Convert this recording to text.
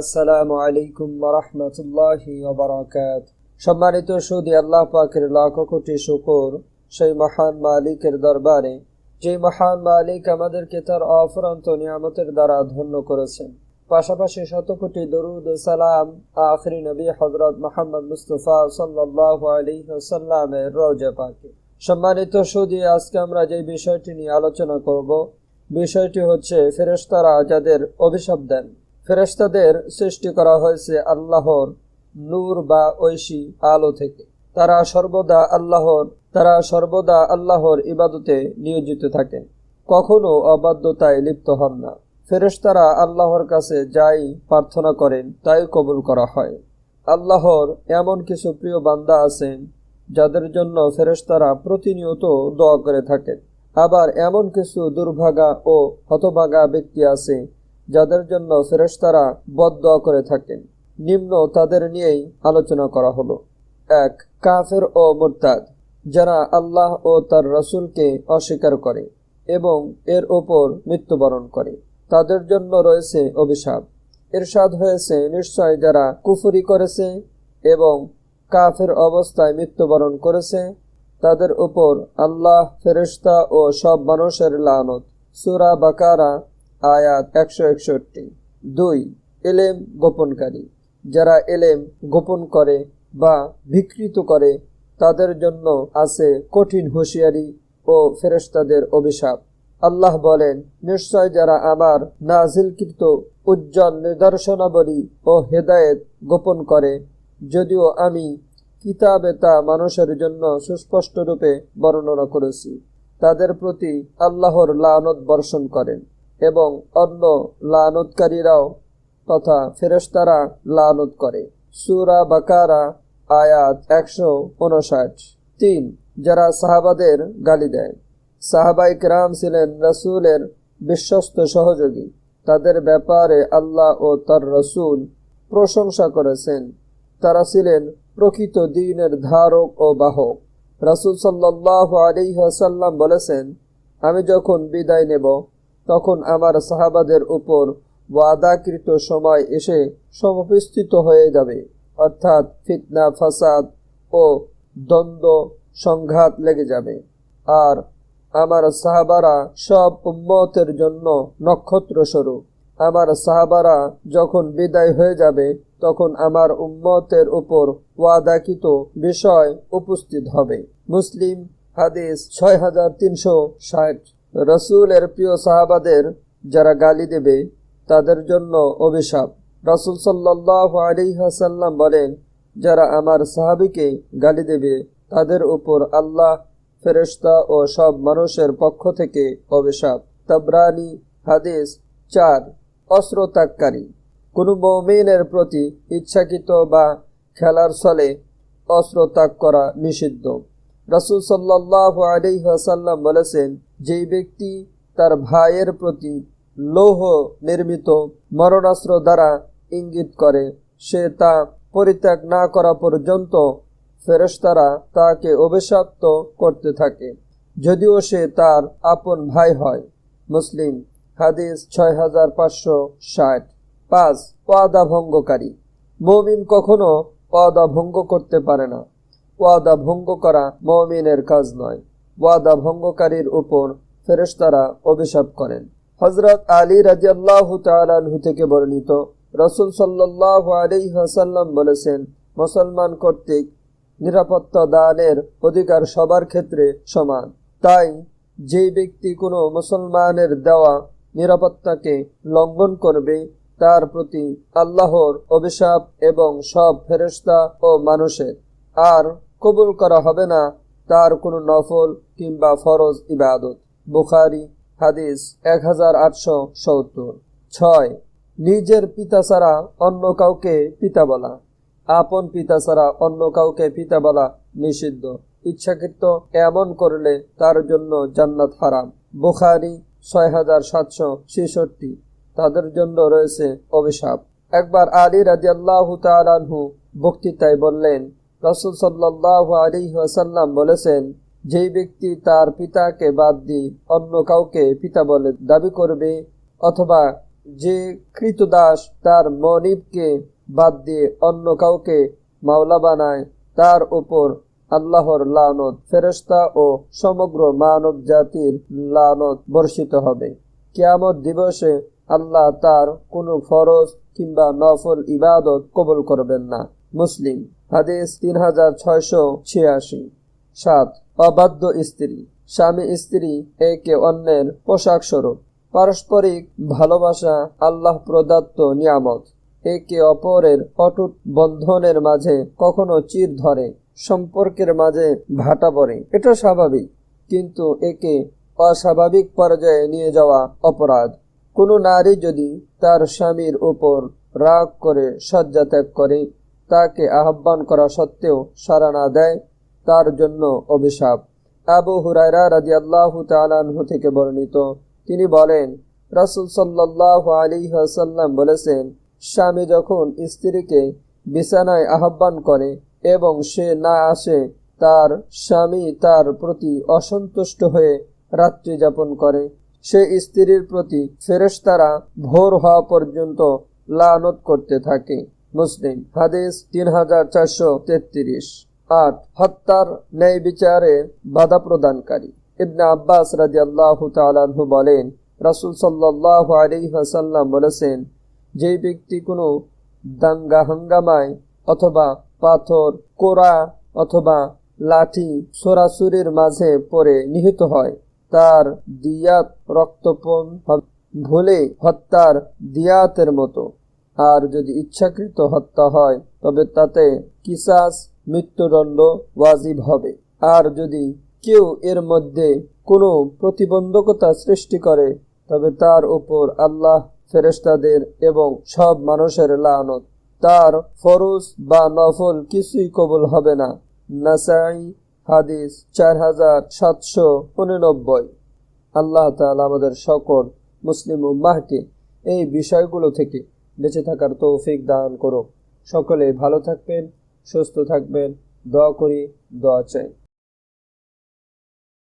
আসসালামু আলাইকুম রহমতুল্লাহি ওবরাকাত সম্মানিত সুদী আল্লাহ পাকের লাখ কোটি শুকর সেই মহান মালিকের দরবারে যে মহান মালিক আমাদেরকে তার অফুরন্ত নিয়ামতের দ্বারা ধন্য করেছেন। পাশাপাশি শত কোটি দরুদ সালাম আখরি নবী হজরত মোহাম্মদ মুস্তফা সাল্লাহ আলিহাসাল্লামের রোজা পাকে। সম্মানিত সুদী, আজকে আমরা যে বিষয়টি নিয়ে আলোচনা করব, বিষয়টি হচ্ছে ফেরেশতারা যাদের অভিশাপ দেন। ফেরেশতাদের সৃষ্টি করা হয়েছে আল্লাহর নূর বা ঐশী আলো থেকে। তারা সর্বদা আল্লাহর, তারা সর্বদা আল্লাহর ইবাদতে নিয়োজিত থাকেন কখনো অবাধ্যতায় লিপ্ত হন না। ফেরেশতারা আল্লাহর কাছে যাই প্রার্থনা করেন, তাই কবুল করা হয়। আল্লাহর এমন কিছু প্রিয় বান্দা আছেন, যাদের জন্য ফেরেশতারা প্রতিনিয়ত দোয়া করে থাকেন। আবার এমন কিছু দুর্ভাগা ও হতভাগা ব্যক্তি আছে যাদের জন্য ফেরেশতারা বদদোয়া করে থাকেন। নিম্ন তাদের নিয়েই আলোচনা করা হলো। এক, কাফের ও মোরতাদ, যারা আল্লাহ ও তার রসুলকে অস্বীকার করে এবং এর ওপর মৃত্যুবরণ করে। তাদের জন্য রয়েছে অভিশাপ। এরশাদ হয়েছে নিশ্চয় যারা কুফুরি করেছে এবং কাফের অবস্থায় মৃত্যুবরণ করেছে। তাদের উপর আল্লাহ, ফেরেশতা ও সব মানুষের লানত। সুরা বাকারা আয়াত একশো একষট্টি। দুই, এলেম গোপনকারী। যারা এলেম গোপন করে বা বিকৃত করে, তাদের জন্য আছে কঠিন হুঁশিয়ারি ও ফেরেশতাদের অভিশাপ। আল্লাহ বলেন, নিশ্চয় যারা আমার নাজিলকৃত উজ্জ্বল নিদর্শনাবলী ও হেদায়েত গোপন করে, যদিও আমি কিতাবে তা মানুষের জন্য সুস্পষ্ট রূপে বর্ণনা করেছি, তাদের প্রতি আল্লাহর লানত বর্ষণ করেন। এবং অন্য লানতকারীরাও তথা ফেরেশতারা লানত করে। সুরা বাকারা, আয়াত একশো উনষাট। তিন, যারা সাহাবাদের গালি দেয়। সাহাবাই কেরাম ছিলেন রসুলের বিশ্বস্ত সহযোগী। তাদের ব্যাপারে আল্লাহ ও তার রসুল প্রশংসা করেছেন। তারা ছিলেন প্রকৃত দিনের ধারক ও বাহক। রাসুল সাল্লাহ আলিহাসাল্লাম বলেছেন, আমি যখন বিদায় নেব তখন আমার সাহাবাদের উপর ওয়াদাকৃত সময় এসে সমপিস্থিত হয়ে যাবে। অর্থাৎ ফিতনা, ফাসাদ ও দ্বন্দ্ব, সংঘাত লেগে যাবে। আর আমার সাহাবারা সব উম্মতের জন্য নক্ষত্র স্বরূপ। আমার সাহাবারা যখন বিদায় হয়ে যাবে, তখন আমার উম্মতের উপর ওয়াদাকিত বিষয় উপস্থিত হবে। মুসলিম হাদিস ছয় হাজার তিনশো ষাট। রসুলের প্রিয় সাহাবাদের যারা গালি দেবে, তাদের জন্য অভিশাপ। রসুল সাল্লাহ আলিহাসাল্লাম বলেন, যারা আমার সাহাবিকে গালি দেবে, তাদের উপর আল্লাহ, ফেরেশতা ও সব মানুষের পক্ষ থেকে অভিশাপ। তবরানি হাদিস চার অস্ত্র ত্যাগকারী কোনো মৌমিনের প্রতি ইচ্ছাকৃত বা খেলার ছলে অস্ত্র ত্যাগ করা নিষিদ্ধ। রসুল সাল্লাহ আলিহাসাল্লাম বলেছেন, যেই ব্যক্তি তার ভাইয়ের প্রতি লৌহ নির্মিত মরণাস্ত্র দ্বারা ইঙ্গিত করে, সে তা পরিত্যাগ না করা পর্যন্ত ফেরেশতারা তাকে অভিশাপ্ত করতে থাকে। যদিও সে তার আপন ভাই হয়। মুসলিম, হাদিস ছয় হাজার পাঁচশো ষাট। পাঁচ, ওয়াদা ভঙ্গকারী। মমিন কখনো ওয়াদা ভঙ্গ করতে পারে না। ওয়াদা ভঙ্গ করা মমিনের কাজ নয়। ওয়াদা ভঙ্গকারীর উপর ফেরেশতারা অভিশাপ করেন। হজরত আলী রাজিয়াল্লাহ তালাহু থেকে বর্ণিত রসুল সাল্লাহ আলী হাসাল্লাম বলেছেন, মুসলমান কর্তৃক নিরাপত্তা দানের অধিকার সবার ক্ষেত্রে সমান। তাই যেই ব্যক্তি কোনো মুসলমানের দেওয়া নিরাপত্তাকে লঙ্ঘন করবে, তার প্রতি আল্লাহর অভিশাপ এবং সব ফেরস্তা ও মানুষের। আর কবুল করা হবে না, তার কোনো নফল কিংবা ফরজ ইবাদত। বুখারি, হাদিস এক হাজার আটশো সত্তর। ছয়, নিজের পিতা ছাড়া অন্য কাউকে পিতা বলা। আপন পিতা ছাড়া অন্য কাউকে পিতা বলা নিষিদ্ধ। ইচ্ছাকৃত এমন করলে তার জন্য জান্নাত হারাম। বুখারি ছয় হাজার সাতশো ছেষট্টি। তাদের জন্য রয়েছে অভিশাপ। একবার আলী রাজি আল্লাহ তালহু বক্তৃতায় বললেন রসুল সাল্লাহ আলী ওয়াসাল্লাম বলেছেন, যেই ব্যক্তি তার পিতাকে বাদ দিয়ে অন্য কাউকে পিতা বলে দাবি করবে অথবা যে কৃতদাস তার মনিবকে বাদ দিয়ে অন্য কাউকে মাওলা বানায়, তার উপর আল্লাহর লানত, ফেরেশতা ও সমগ্র মানব জাতির লানত বর্ষিত হবে। কেয়ামত দিবসে আল্লাহ তার কোনো ফরজ কিংবা নফল ইবাদত কবুল করবেন না। মুসলিম হাদিস তিন হাজার ছয়শো ছিয়াশি। সাত, অবাধ্য স্ত্রী। স্বামী স্ত্রী একে অন্যের পোশাক স্বরূপ। পারস্পরিক ভালোবাসা আল্লাহ প্রদত্ত নিয়ামত। একে অপরের অটুট বন্ধনের মাঝে কখনো চির ধরে, সম্পর্কের মাঝে ভাটা পড়ে। এটা স্বাভাবিক, কিন্তু একে অস্বাভাবিক পর্যায়ে নিয়ে যাওয়া অপরাধ। কোনো নারী যদি তার স্বামীর উপর রাগ করে শয্যা ত্যাগ করে তাকে আহ্বান করা সত্ত্বেও সাড়া না দেয়, তার জন্য অভিশাপ। আবু হুরায়রা রাজি আল্লাহ তালানহু থেকে বর্ণিত। তিনি বলেন, রাসুল সাল্লাহ আলী সাল্লাম বলেছেন, স্বামী যখন স্ত্রীকে বিছানায় আহ্বান করে এবং সে না আসে, তার স্বামী তার প্রতি অসন্তুষ্ট হয়ে রাত্রি যাপন করে। সে স্ত্রীর প্রতি ফেরেশতারা ভোর হওয়া পর্যন্ত লানত করতে থাকে। মুসলিম। হাদিস তিন হাজার চারশো তেত্রিশ। আট, হত্যার ন্যায় বিচারে বাধা প্রদানকারী। ইবনে আব্বাস রাজি আল্লাহ তালাহু বলেন, রাসুল সাল্লাহ আলী হাসাল্লাম বলেছেন, যে ব্যক্তি কোনো দাঙ্গা হাঙ্গামায় অথবা পাথর কোরা অথবা লাঠি সরাসুরির মাঝে পড়ে নিহিত হয়, তার দিয়াত রক্তপণ ভুলে হত্যার দিয়াতের মতো। আর যদি ইচ্ছাকৃত হত্যা হয়, তবে তাতে কিসাস মৃত্যুদণ্ড ওয়াজিব হবে। আর যদি কেউ এর মধ্যে কোনো প্রতিবন্ধকতা সৃষ্টি করে, তবে তার উপর আল্লাহ, ফেরেশতাদের এবং সব মানুষের লানত। তার ফরজ বা নফল কিছুই কবুল হবে না। নাসাই হাদিস চার হাজার সাতশো উননব্বই। আল্লাহ তাআলা আমাদের সকল মুসলিম উম্মাহকে এই বিষয়গুলো থেকে বেঁচে থাকার তৌফিক দান করো সকলে ভালো থাকবেন সুস্থ থাকবেন দোয়া করি দোয়া চাই।